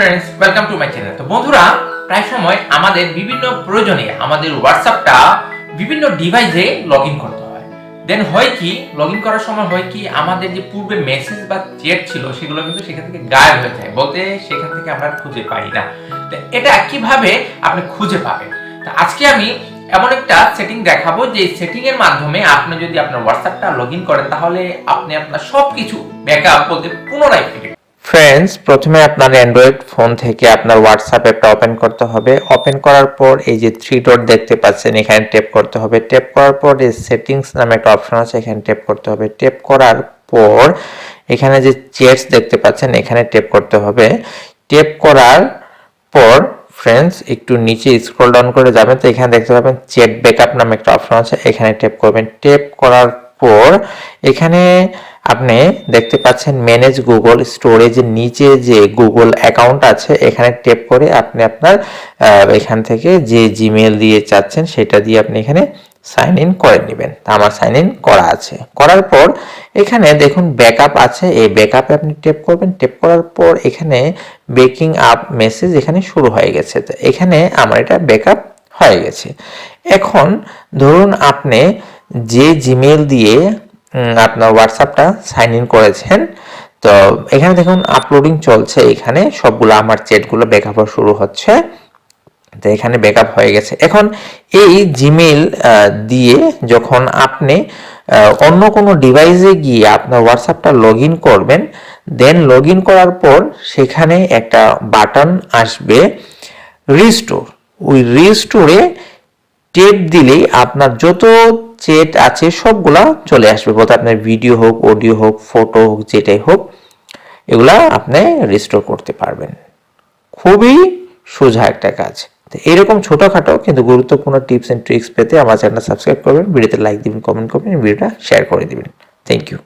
Friends welcome to my channel তো বন্ধুরা, প্রায় সময় আমাদের বিভিন্ন প্রয়োজনে আমাদের হোয়াটসঅ্যাপটা বিভিন্ন ডিভাইসে লগ ইন করতে হয়। দেন হয় কি লগ ইন করার সময় হয় কি, আমাদের যে পূর্বে মেসেজ বা চ্যাট ছিল, সেগুলো কিন্তু সেখান থেকে গায়েব হয়ে যায়। বলতে সেখান থেকে আমরা খুঁজে পাই না। তো এটা কীভাবে আপনি খুঁজে পাবেন? তো আজকে আমি এমন একটা সেটিং দেখাবো, যে সেটিং এর মাধ্যমে আপনি যদি আপনার হোয়াটসঅ্যাপটা লগ ইন করেন, তাহলে আপনি আপনার সবকিছু ব্যাকআপ বলতে পুনরায় ফিরে ফ্রেন্ডস প্রথমে আপনার অ্যান্ড্রয়েড ফোন থেকে আপনার হোয়াটসঅ্যাপ অ্যাপটা ওপেন করতে হবে। ওপেন করার পর এই যে থ্রি ডট দেখতে পাচ্ছেন, এখানে ট্যাপ করতে হবে। ট্যাপ করার পর এই সেটিংস নামে একটা অপশন আছে, এখানে ট্যাপ করতে হবে। ট্যাপ করার পর এখানে যে চেটস দেখতে পাচ্ছেন, এখানে ট্যাপ করতে হবে। ট্যাপ করার পর ফ্রেন্ডস একটু নিচে স্ক্রল ডাউন করে যাবেন, তো এখানে দেখতে পাবেন চেট ব্যাকআপ নামে একটা অপশন আছে, এখানে ট্যাপ করবেন। ট্যাপ করার পর এখানে আপনি দেখতে পাচ্ছেন ম্যানেজ গুগল স্টোরেজের নিচে যে গুগল অ্যাকাউন্ট আছে, এখানে ট্যাপ করে আপনি আপনার এখান থেকে যে জিমেল দিয়ে চাচ্ছেন, সেটা দিয়ে আপনি এখানে সাইন ইন করে নেবেন। আমার সাইন ইন করা আছে। করার পর এখানে দেখুন ব্যাকআপ আছে। এই ব্যাকআপে আপনি টেপ করবেন। টেপ করার পর এখানে বেকিং আপ মেসেজ এখানে শুরু হয়ে গেছে। তো এখানে আমার এটা ব্যাকআপ হয়ে গেছে। এখন ধরুন আপনি যে জিমেল দিয়ে আপনার হোয়াটসঅ্যাপটা সাইন ইন করেছেন। তো এখানে দেখুন আপলোডিং চলছে এখানে। সবগুলো আমার চ্যাটগুলো ব্যাকআপ শুরু হচ্ছে। তো এখানে ব্যাকআপ হয়ে গেছে। এখন এই জিমেল দিয়ে যখন আপনি অন্য কোনো ডিভাইসে গিয়ে আপনার হোয়াটসঅ্যাপটা লগ ইন করবেন দেন লগ ইন করার পর সেখানে একটা বাটন আসবে রিস্টোর ওই রিস্টোরে টেপ দিলেই আপনার যত চেট আছে, সবগুলা চলে আসবে। বলতে আপনার ভিডিও হোক অডিও হোক ফটো হোক, যেটাই হোক, এগুলা আপনি রিস্টোর করতে পারবেন। খুবই সোজা একটা কাজ। তো এরকম ছোটোখাটো কিন্তু গুরুত্বপূর্ণ টিপস এন্ড ট্রিক্স পেতে আমার চ্যানেল সাবস্ক্রাইব করবেন ভিডিওতে লাইক দিবেন কমেন্ট করবেন ভিডিওটা শেয়ার করে দিবেন। Thank you